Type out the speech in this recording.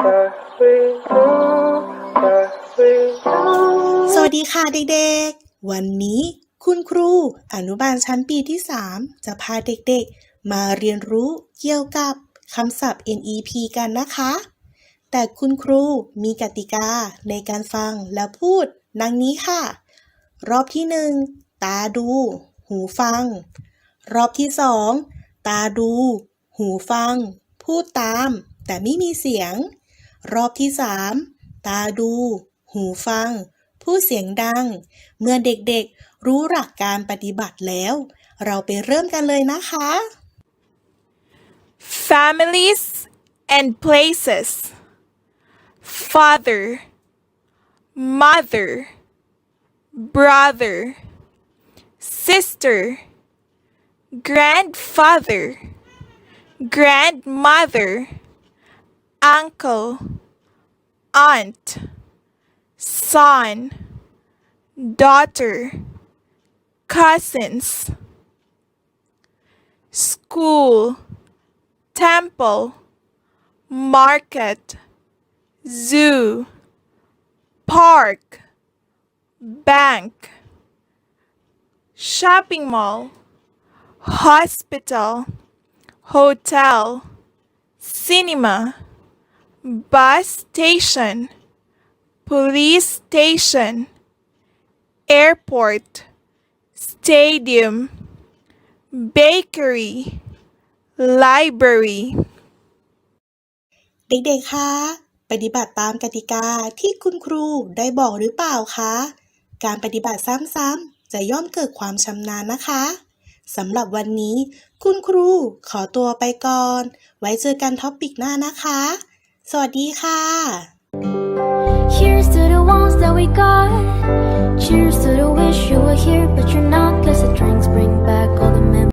สวัสดีค่ะเด็กๆ วันนี้คุณครูอนุบาลชั้นปีที่ 3 จะพาเด็กๆ มาเรียนรู้เกี่ยวกับคำศัพท์ NEP กันนะคะ แต่คุณครูมีกติกาในการฟังและพูดดังนี้ค่ะ รอบที่ 1 ตาดู หูฟัง รอบที่ 2 ตาดู หูฟัง พูดตาม แต่ไม่มีเสียง รอบที่ 3 ตาดู หูฟังพูดเสียงดัง เมื่อเด็กๆรู้หลักการปฏิบัติแล้ว เราไปเริ่มกันเลยนะคะ Families and places. Father, mother, brother, sister, grandfather, grandmother, uncle, aunt, son, daughter, cousins, school temple, market, zoo, park, bank, shopping mall, hospital, hotel, cinema, bus station, police station, airport, stadium, bakery, library. เด็กๆ คะ ปฏิบัติตามกติกาที่คุณครูได้บอกหรือเปล่าคะ การปฏิบัติซ้ำๆ จะย่อมเกิดความชำนาญนะคะสำหรับวันนี้ คุณครูขอตัวไปก่อน ไว้เจอกันท็อปิกหน้านะคะ สวัสดีค่ะ Cheers to the ones that we got. Cheers to the wish you were here but you're not. Cause the drinks bring back all the memories.